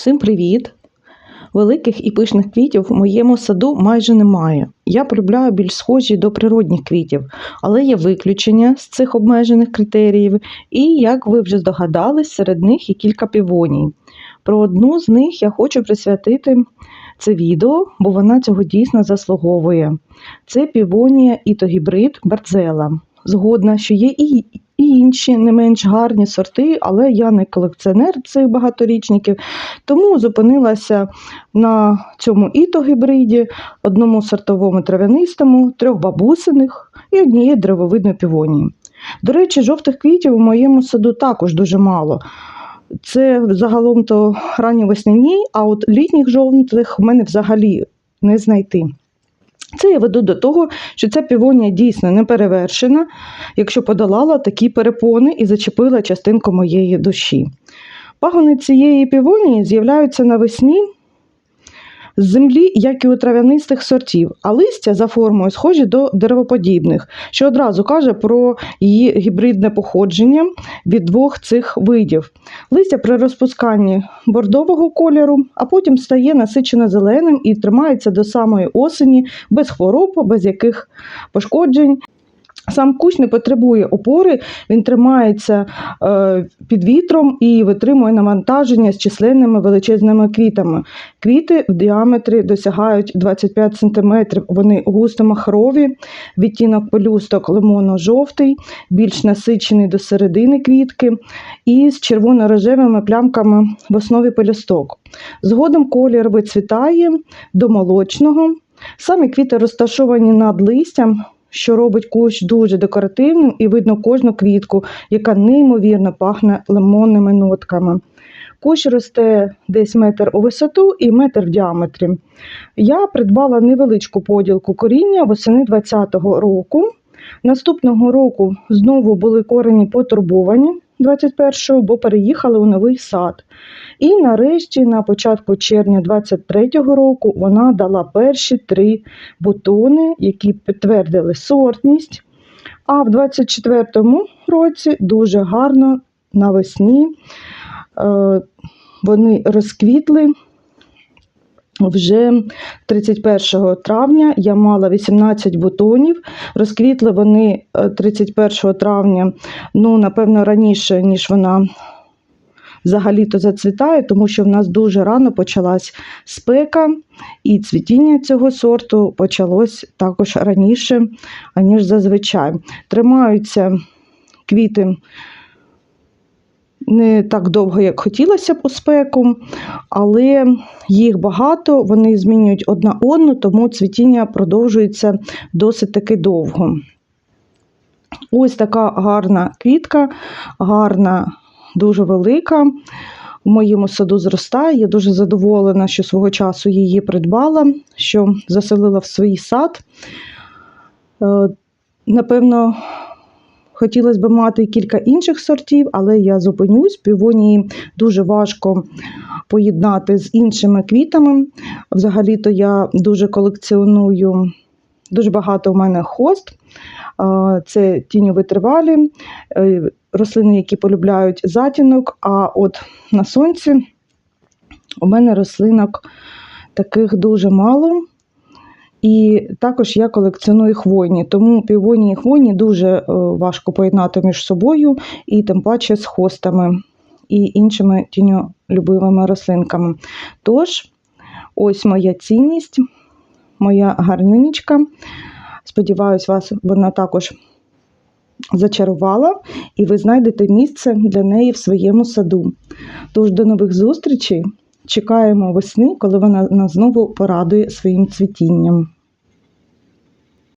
Всім привіт! Великих і пишних квітів в моєму саду майже немає. Я полюбляю більш схожі до природних квітів, але є виключення з цих обмежених критеріїв, і, як ви вже здогадались, серед них є кілька півоній. Про одну з них я хочу присвятити це відео, бо вона цього дійсно заслуговує. Це півонія ітогібрид Барзела. Згодна, що є і і інші не менш гарні сорти, але я не колекціонер цих багаторічників, тому зупинилася на цьому ітогібриді, одному сортовому травянистому, трьох бабусиних і однієї древовидної півонії. До речі, жовтих квітів у моєму саду також дуже мало. Це загалом то ранні весняні, а от літніх жовтих в мене взагалі не знайти. Це я веду до того, що ця півонія дійсно не перевершена, якщо подолала такі перепони і зачепила частинку моєї душі. Пагони цієї півонії з'являються навесні з землі, як і у трав'янистих сортів, а листя за формою схожі до деревоподібних, що одразу каже про її гібридне походження від двох цих видів. Листя при розпусканні бордового кольору, а потім стає насичено зеленим і тримається до самої осені без хвороб, без яких пошкоджень. Сам кущ не потребує опори, він тримається е, під вітром і витримує навантаження з численними величезними квітами. Квіти в діаметрі досягають 25 см. Вони густо махрові, відтінок пелюсток лимонно-жовтий, більш насичений до середини квітки і з червоно-рожевими плямками в основі пелюсток. Згодом колір вицвітає до молочного. Самі квіти розташовані над листям що робить кущ дуже декоративним і видно кожну квітку, яка неймовірно пахне лимонними нотками. Кущ росте десь метр у висоту і метр в діаметрі. Я придбала невеличку поділку коріння восени 2020 року. Наступного року знову були корені потурбовані 21-го, бо переїхали у новий сад. І нарешті, на початку червня 23-го року, вона дала перші три бутони, які підтвердили сортність. А в 24-му році дуже гарно навесні е, вони розквітли. Вже 31 травня я мала 18 бутонів. Розквітли вони 31 травня, ну, напевно, раніше, ніж вона взагалі-то зацвітає, тому що в нас дуже рано почалась спека, і цвітіння цього сорту почалось також раніше, аніж зазвичай. Тримаються квіти. Не так довго, як хотілося б у спеку, але їх багато, вони змінюють одна одну, тому цвітіння продовжується досить таки довго. Ось така гарна квітка, гарна дуже велика. У моєму саду зростає. Я дуже задоволена, що свого часу її придбала, що заселила в свій сад. Е, напевно, хотілося б мати кілька інших сортів, але я зупинюсь. Півонії дуже важко поєднати з іншими квітами. Взагалі-то я дуже колекціоную, дуже багато у мене хост. Це тіньовитривалі, е, рослини, які полюбляють затінок, а от на сонці у мене рослинок таких дуже мало. І також я колекціоную хвойні, тому півоні і хвойні дуже е, важко поєднати між собою, і тим паче з хостами і іншими тіньолюбивими рослинками. Тож, ось моя цінність, моя гарнюнічка. Сподіваюсь, вас вона також зачарувала, і ви знайдете місце для неї в своєму саду. Тож до нових зустрічей! Чекаємо весни, коли вона нас знову порадує своїм цвітінням.